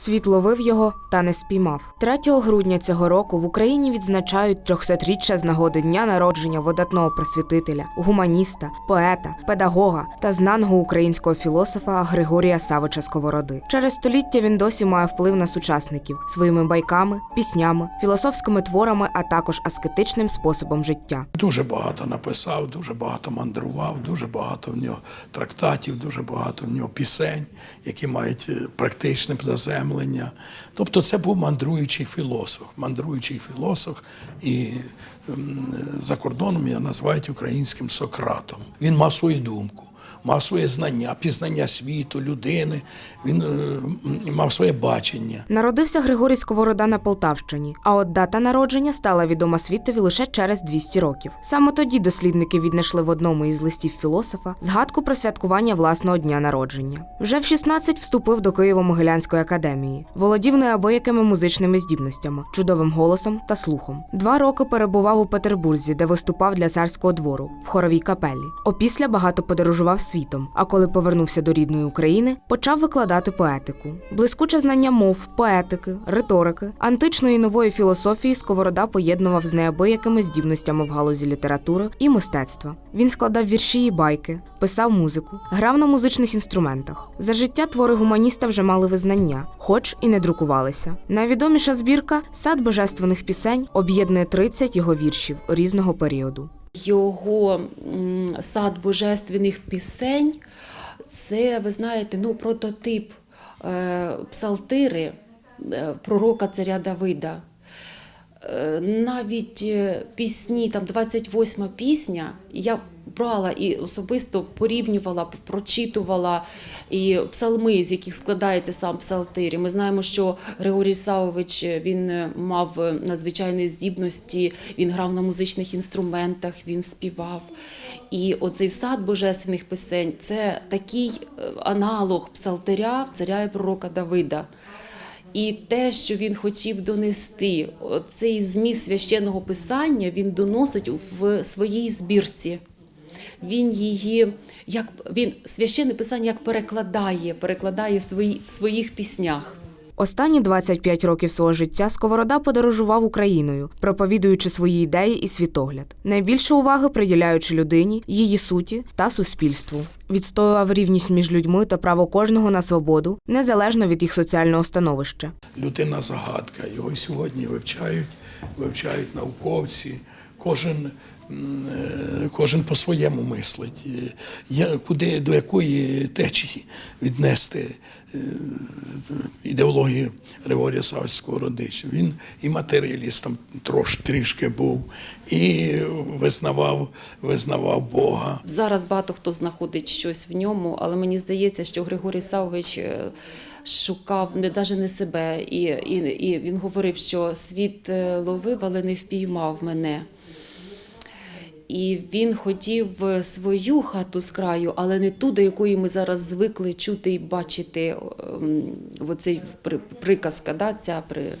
Світ ловив його та не спіймав. 3 грудня цього року в Україні відзначають 300-річчя з нагоди дня народження видатного просвітителя, гуманіста, поета, педагога та знаного українського філософа Григорія Савича Сковороди. Через століття він досі має вплив на сучасників своїми байками, піснями, філософськими творами, а також аскетичним способом життя. Дуже багато написав, дуже багато мандрував, дуже багато в нього трактатів, дуже багато в нього пісень, які мають е, практичне заземлення. Тобто це був мандруючий філософ, мандруючий філософ, і за кордоном його називають українським Сократом. Він мав свою думку. Мав своє знання, пізнання світу, людини, він е, мав своє бачення. Народився Григорій Сковорода на Полтавщині, а от дата народження стала відома світові лише через 200 років. Саме тоді дослідники віднайшли в одному із листів філософа згадку про святкування власного дня народження. Вже в 16 вступив до Києво-Могилянської академії, володів неабиякими музичними здібностями, чудовим голосом та слухом. Два роки перебував у Петербурзі, де виступав для царського двору в хоровій капелі. Опісля багато подорожував світом. А коли повернувся до рідної України, почав викладати поетику. Блискуче знання мов, поетики, риторики, античної і нової філософії Сковорода поєднував з неабиякими здібностями в галузі літератури і мистецтва. Він складав вірші і байки, писав музику, грав на музичних інструментах. За життя твори гуманіста вже мали визнання, хоч і не друкувалися. Найвідоміша збірка Сад божественних пісень об'єднує 30 його віршів різного періоду. Його сад божественних пісень це, ви знаєте, ну, прототип е, псалтири е, пророка царя Давида. Е, Навіть пісні, там 28 пісня, я брала і особисто порівнювала, прочитувала і псалми, з яких складається сам псалтир. І Ми знаємо, що Григорій Савович е, він е, мав е, надзвичайні здібності, він грав на музичних інструментах, він співав. І оцей сад божественних пісень це такий аналог псалтиря царя і пророка Давида. І те, що він хотів донести, цей зміст священного писання він доносить в своїй збірці. Він її, як він священне писання як перекладає, перекладає свої, в своїх піснях. Останні 25 років свого життя Сковорода подорожував Україною, проповідуючи свої ідеї і світогляд, найбільше уваги приділяючи людині, її суті та суспільству. Відстоював рівність між людьми та право кожного на свободу, незалежно від їх соціального становища. людина загадка. Його сьогодні вивчають, вивчають науковці. Кожен, е, кожен по-своєму мислить. Я, куди, до якої течії віднести е, ідеологію Григорія Савського родича. Він і матеріалістом трош, трішки був, і визнавав, визнавав Бога. Зараз багато хто знаходить щось в ньому, але мені здається, що Григорій Савович е, шукав не навіть не себе, і, і, і він говорив, що світ е, ловив, але не впіймав мене. І він хотів е, свою хату з краю, але не ту, до якої ми зараз звикли чути і бачити ем, оцей при- приказка, да, ця при.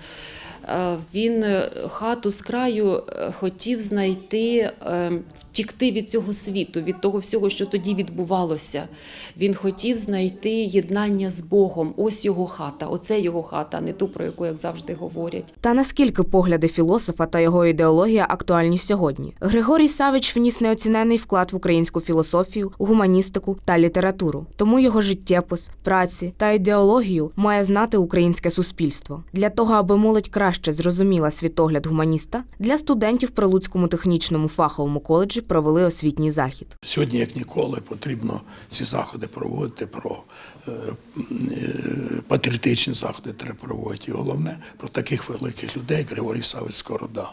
Е, Він е, хату з краю е, хотів знайти, втікти від цього світу, від того всього, що тоді відбувалося. Він хотів знайти єднання з Богом. Ось його хата, оце його хата, а не ту, про яку, як завжди, говорять. Та наскільки погляди філософа та його ідеологія актуальні сьогодні? Григорій Савич вніс неоцінений вклад в українську філософію, гуманістику та літературу. Тому його життєпис, праці та ідеологію має знати українське суспільство. Для того, аби молодь краще зрозуміла світогляд гуманіста, для студентів при Луцькому технічному фаховому коледжі провели освітній захід. Сьогодні, як ніколи, потрібно ці заходи проводити про е, е, патріотичні заходи треба проводити. І головне про таких великих людей, як Григорій Савець Скорода.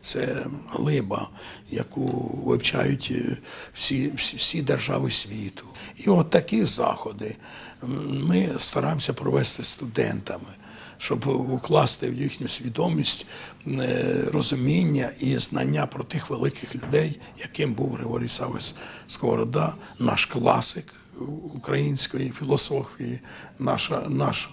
Це глиба, яку вивчають е, всі, всі держави світу. І от такі заходи ми стараємося провести студентами щоб укласти в їхню свідомість е, розуміння і знання про тих великих людей, яким був Григорій Савець Сковорода, наш класик української філософії, наша, наш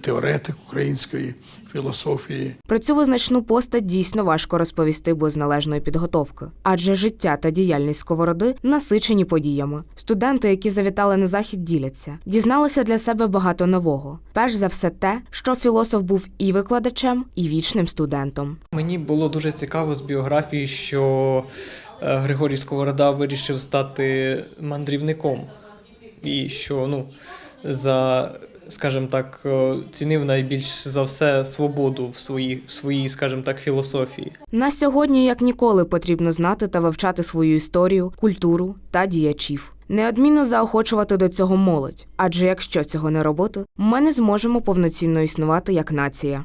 теоретик української філософії. Про цю визначну постать дійсно важко розповісти без належної підготовки, адже життя та діяльність сковороди насичені подіями. Студенти, які завітали на захід, діляться, дізналися для себе багато нового. Перш за все, те, що філософ був і викладачем, і вічним студентом. Мені було дуже цікаво з біографії, що е, Григорій Сковорода вирішив стати мандрівником, і що ну, за, скажімо так, е, цінив найбільш за все свободу в своїй, своїй, скажімо так, філософії. На сьогодні, як ніколи, потрібно знати та вивчати свою історію, культуру та діячів. Неодмінно заохочувати до цього молодь, адже якщо цього не робити, ми не зможемо повноцінно існувати як нація.